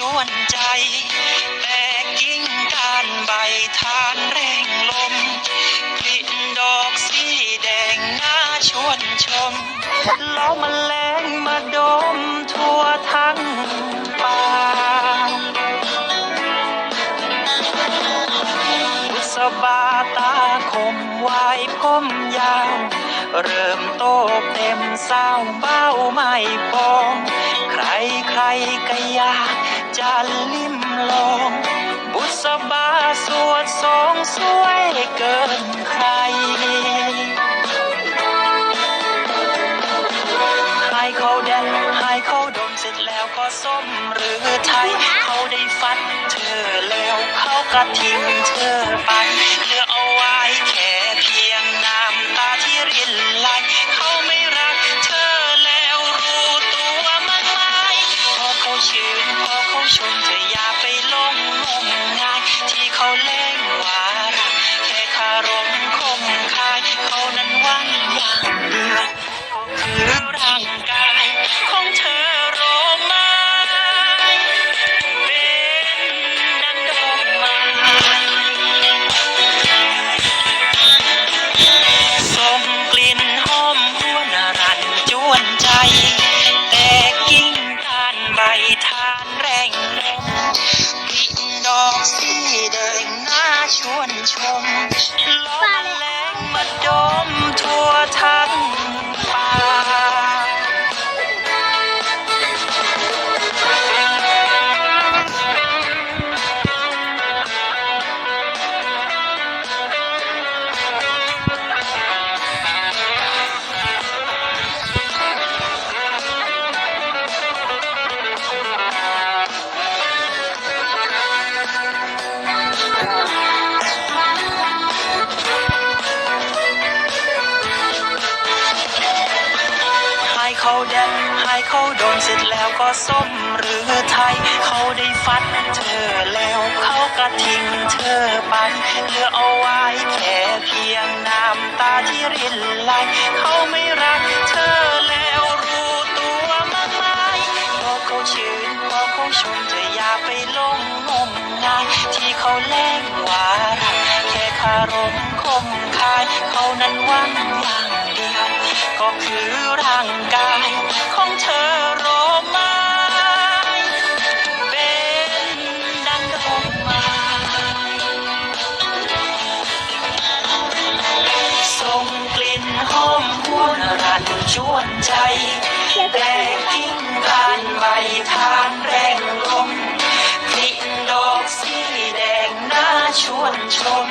จวนใจ แต่กิ่งก้านใบทานแรงลมกลิ่นดอกสีแดงน่าชวนชมล้อมันแรงมาดมทั่วทั้งป่าบุษบาตาคมวายผมยาว เริ่มโตเต็มสาวเบ้าไม่ปองใครใครก็อยาก จะลิ้มลองบุษบาสวดสองสวยเกินใคร ให้เขาแดนให้เขาโดนเสร็จแล้วก็ส้มหรือไทย เขาได้ฟัดเธอแล้วเขาก็ทิ้งเธอไป ของเธอโรมาเป็นดังดอกไม้ส่งกลิ่นหอมหวนรันจวนใจ แต่กิ่งก้านใบทานแรงลมกลิ่นดอกสีแดงน่าชวนชมล้อมแมลงมาดมทั่วทั้งป่า เขาแดนให้เขาโดนเสร็จแล้วก็ส้มหรือไทย เขาได้ฟัดเธอแล้วเขาก็ทิ้งเธอไปเหลือเอาไว้แค่เพียงน้ำตาที่รินไหลเขาไม่รักเธอแล้วรู้ตัวมั้งไหมพอเขาชื่นพอเขาชมเธออย่าไปลงงมงายที่เขาแล้งว่ารักแค่คารมคมคายเขานั้นหวังอย่าง ก็คือร่างกายของเธอโรมายเป็นดังโรมายส่งกลิ่นหอมหวนรันชวนใจแต่กินทานใบทานแรงลมกลิ่ดอกสีแดงน่าชวนชม